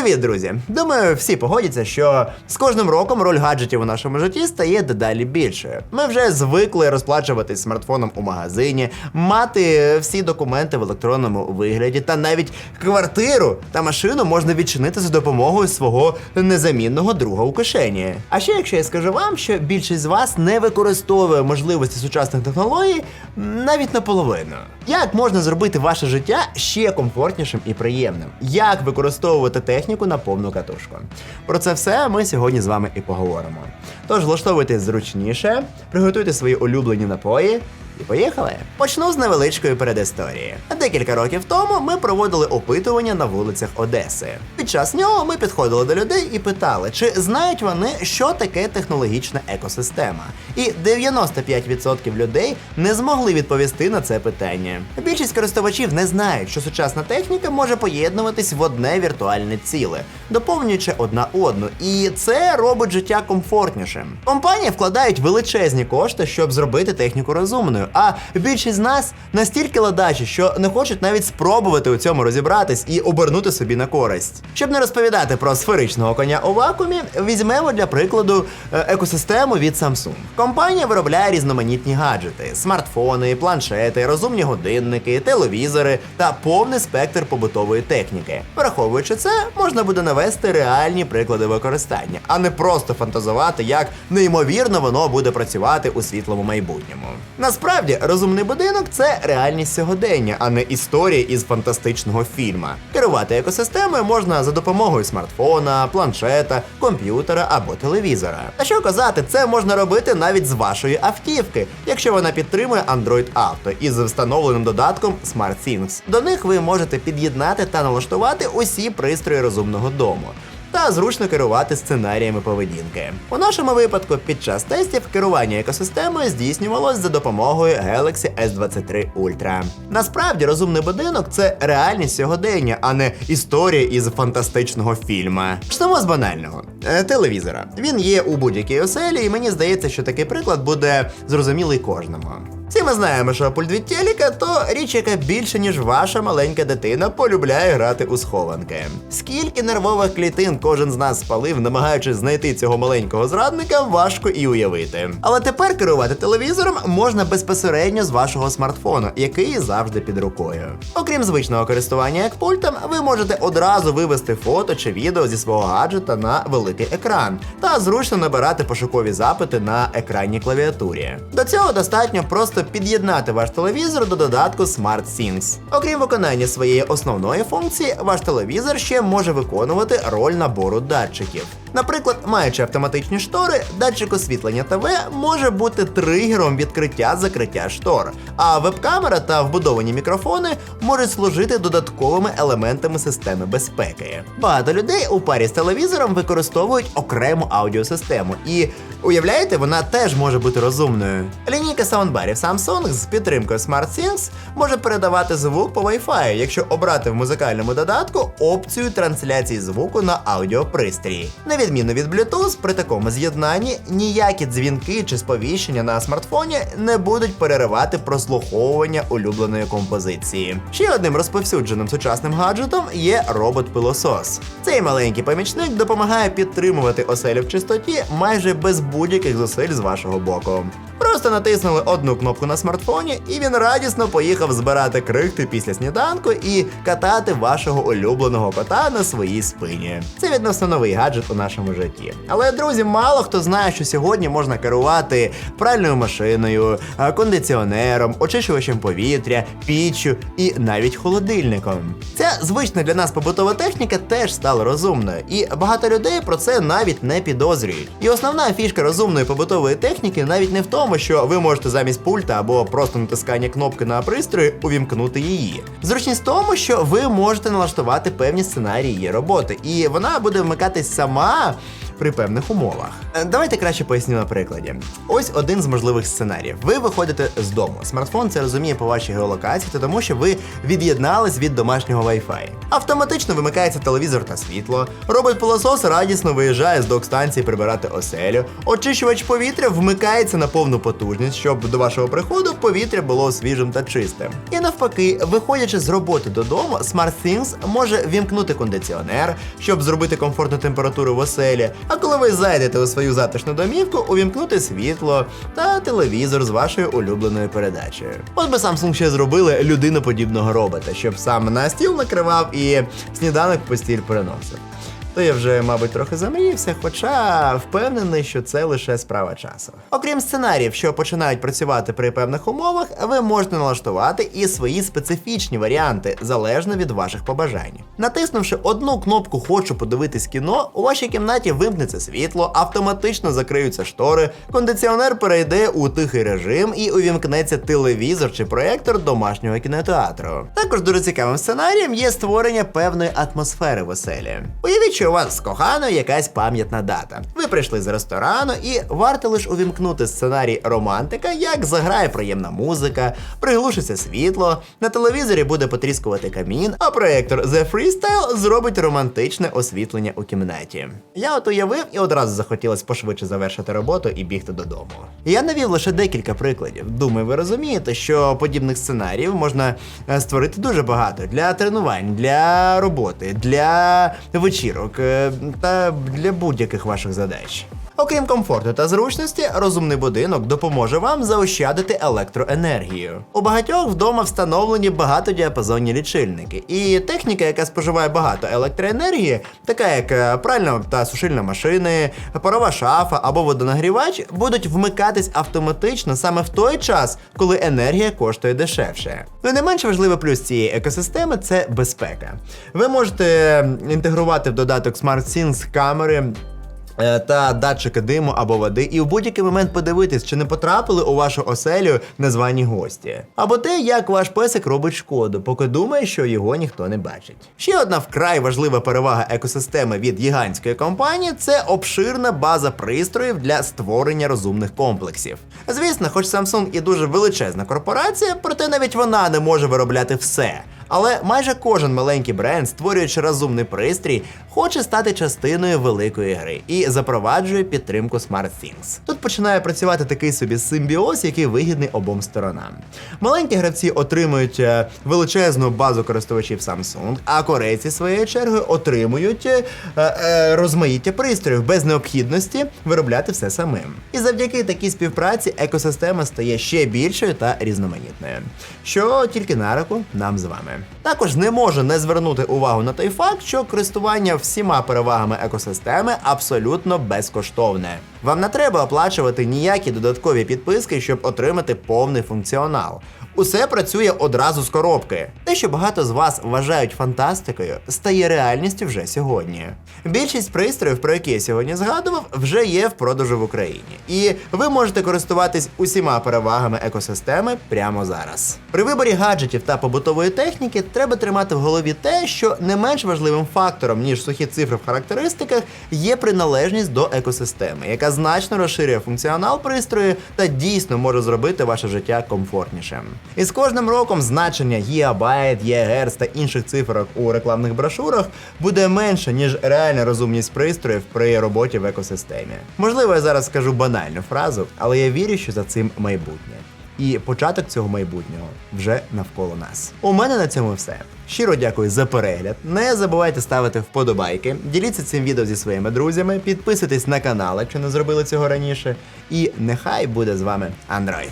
Привіт, друзі! Думаю, всі погодяться, що з кожним роком роль гаджетів у нашому житті стає дедалі більшою. Ми вже звикли розплачуватись смартфоном у магазині, мати всі документи в електронному вигляді, та навіть квартиру та машину можна відчинити за допомогою свого незамінного друга у кишені. А ще якщо я скажу вам, що більшість з вас не використовує можливості сучасних технологій навіть наполовину. Як можна зробити ваше життя ще комфортнішим і приємним? Як використовувати техніку на повну катушку? Про це все ми сьогодні з вами і поговоримо. Тож влаштовуйтесь зручніше, приготуйте свої улюблені напої. І поїхали. Почну з невеличкої передісторії. Декілька років тому ми проводили опитування на вулицях Одеси. Під час нього ми підходили до людей і питали, чи знають вони, що таке технологічна екосистема. І 95% людей не змогли відповісти на це питання. Більшість користувачів не знають, що сучасна техніка може поєднуватись в одне віртуальне ціле, доповнюючи одна одну, і це робить життя комфортнішим. Компанії вкладають величезні кошти, щоб зробити техніку розумною. А більшість з нас настільки ладачі, що не хочуть навіть спробувати у цьому розібратись і обернути собі на користь. Щоб не розповідати про сферичного коня у вакуумі, візьмемо для прикладу е, екосистему від Samsung. Компанія виробляє різноманітні гаджети: смартфони, планшети, розумні годинники, телевізори та повний спектр побутової техніки. Враховуючи це, можна буде навести реальні приклади використання, а не просто фантазувати, як неймовірно воно буде працювати у світлому майбутньому. Насправді, розумний будинок це реальність сьогодення, а не історія із фантастичного фільма. Керувати екосистемою можна за допомогою смартфона, планшета, комп'ютера або телевізора. А що казати, це можна робити навіть з вашої автівки, якщо вона підтримує Android Auto із встановленим додатком SmartThings. До них ви можете під'єднати та налаштувати усі пристрої розумного дому та зручно керувати сценаріями поведінки. У нашому випадку під час тестів керування екосистемою здійснювалось за допомогою Galaxy S23 Ultra. Насправді розумний будинок це реальність сьогодення, а не історія із фантастичного фільма. Почнемо з банального Е, телевізора. Він є у будь-якій оселі, і мені здається, що такий приклад буде зрозумілий кожному. Всі ми знаємо, що пульт телека то річ, яка більше, ніж ваша маленька дитина полюбляє грати у схованки. Скільки нервових клітин кожен з нас спалив, намагаючись знайти цього маленького зрадника, важко і уявити. Але тепер керувати телевізором можна безпосередньо з вашого смартфону, який завжди під рукою. Окрім звичного користування як пультом, ви можете одразу вивести фото чи відео зі свого гаджета на великий екран та зручно набирати пошукові запити на екранній клавіатурі. До цього достатньо просто під'єднати ваш телевізор до додатку SmartThings. Окрім виконання своєї основної функції, ваш телевізор ще може виконувати роль набору датчиків. Наприклад, маючи автоматичні штори, датчик освітлення ТВ може бути тригером відкриття закриття штор, а веб-камера та вбудовані мікрофони можуть служити додатковими елементами системи безпеки. Багато людей у парі з телевізором використовують окрему аудіосистему, і уявляєте, вона теж може бути розумною. Лінійка саундбарів Samsung з підтримкою SmartThings може передавати звук по Wi-Fi, якщо обрати в музикальному додатку опцію трансляції звуку на аудіопристрій. Відміну від Bluetooth, при такому з'єднанні ніякі дзвінки чи сповіщення на смартфоні не будуть переривати прослуховування улюбленої композиції. Ще одним розповсюдженим сучасним гаджетом є робот-пилосос. Цей маленький помічник допомагає підтримувати оселю в чистоті майже без будь-яких зусиль з вашого боку. Просто натиснули одну кнопку на смартфоні, і він радісно поїхав збирати крихти після сніданку і катати вашого улюбленого кота на своїй спині. Це відносно новий гаджет у нашому житті. Але друзі, мало хто знає, що сьогодні можна керувати пральною машиною, кондиціонером, очищувачем повітря, піччю і навіть холодильником. Ця звична для нас побутова техніка теж стала розумною, і багато людей про це навіть не підозрюють. І основна фішка розумної побутової техніки навіть не в тому, що ви можете замість пульта або просто натискання кнопки на пристрої увімкнути її. Зручність в тому, що ви можете налаштувати певні сценарії її роботи, і вона буде вмикатись сама. При певних умовах. Е, Давайте краще поясню на прикладі. Ось один з можливих сценаріїв. Ви виходите з дому. Смартфон це розуміє по вашій геолокації, та тому що ви від'єднались від домашнього Wi-Fi. Автоматично вимикається телевізор та світло. Робот-пилосос радісно виїжджає з док-станції прибирати оселю. Очищувач повітря вмикається на повну потужність, щоб до вашого приходу повітря було свіжим та чистим. І навпаки, виходячи з роботи додому, SmartThings може вімкнути кондиціонер, щоб зробити комфортну температуру в оселі. А коли ви зайдете у свою затишну домівку, увімкнути світло та телевізор з вашою улюбленою передачею. От би Samsung ще зробили людиноподібного робота, щоб сам на стіл накривав і сніданок постіль переносив. То я вже, мабуть, трохи замріявся, хоча впевнений, що це лише справа часу. Окрім сценаріїв, що починають працювати при певних умовах, ви можете налаштувати і свої специфічні варіанти залежно від ваших побажань. Натиснувши одну кнопку Хочу подивитись кіно, у вашій кімнаті вимкнеться світло, автоматично закриються штори, кондиціонер перейде у тихий режим і увімкнеться телевізор чи проєктор домашнього кінотеатру. Також дуже цікавим сценарієм є створення певної атмосфери в оселі. Уявіть, що у вас з коханою якась пам'ятна дата. Ви прийшли з ресторану і варто лише увімкнути сценарій романтика, як заграє приємна музика, приглушиться світло, на телевізорі буде потріскувати камін, а проєктор The Freestyle зробить романтичне освітлення у кімнаті. Я от уявив і одразу захотілося пошвидше завершити роботу і бігти додому. Я навів лише декілька прикладів. Думаю, ви розумієте, що подібних сценаріїв можна е, створити дуже багато для тренувань, для роботи, для вечірок е, та для будь-яких ваших задач. Окрім комфорту та зручності, розумний будинок допоможе вам заощадити електроенергію. У багатьох вдома встановлені багатодіапазонні лічильники, і техніка, яка споживає багато електроенергії, така як е, пральна та сушильна машини, парова шафа або водонагрівач, будуть вмикатись автоматично саме в той час, коли енергія коштує дешевше. Ну не менш важливий плюс цієї екосистеми це безпека. Ви можете інтегрувати в додаток SmartSync камери. Е, та датчики диму або води, і в будь-який момент подивитись, чи не потрапили у вашу оселю незвані гості. Або те, як ваш песик робить шкоду, поки думає, що його ніхто не бачить. Ще одна вкрай важлива перевага екосистеми від гігантської компанії це обширна база пристроїв для створення розумних комплексів. Звісно, хоч Samsung і дуже величезна корпорація, проте навіть вона не може виробляти все. Але майже кожен маленький бренд, створюючи розумний пристрій, хоче стати частиною великої гри і запроваджує підтримку SmartThings. Тут починає працювати такий собі симбіоз, який вигідний обом сторонам. Маленькі гравці отримують е, величезну базу користувачів Samsung, а корейці своєю чергою отримують е, е, розмаїття пристроїв без необхідності виробляти все самим. І завдяки такій співпраці екосистема стає ще більшою та різноманітною, що тільки на руку нам з вами. Також не можу не звернути увагу на той факт, що користування всіма перевагами екосистеми абсолютно безкоштовне. Вам не треба оплачувати ніякі додаткові підписки, щоб отримати повний функціонал. Усе працює одразу з коробки. Те, що багато з вас вважають фантастикою, стає реальністю вже сьогодні. Більшість пристроїв, про які я сьогодні згадував, вже є в продажу в Україні, і ви можете користуватись усіма перевагами екосистеми прямо зараз. При виборі гаджетів та побутової техніки треба тримати в голові те, що не менш важливим фактором, ніж сухі цифри в характеристиках, є приналежність до екосистеми, яка значно розширює функціонал пристрою та дійсно може зробити ваше життя комфортнішим. І з кожним роком значення гігабайт, ЄГерц та інших цифрок у рекламних брошурах буде менше, ніж реальна розумність пристроїв при роботі в екосистемі. Можливо, я зараз скажу банальну фразу, але я вірю, що за цим майбутнє. І початок цього майбутнього вже навколо нас. У мене на цьому все. Щиро дякую за перегляд. Не забувайте ставити вподобайки, діліться цим відео зі своїми друзями, підписуйтесь на канал, якщо не зробили цього раніше. І нехай буде з вами Android.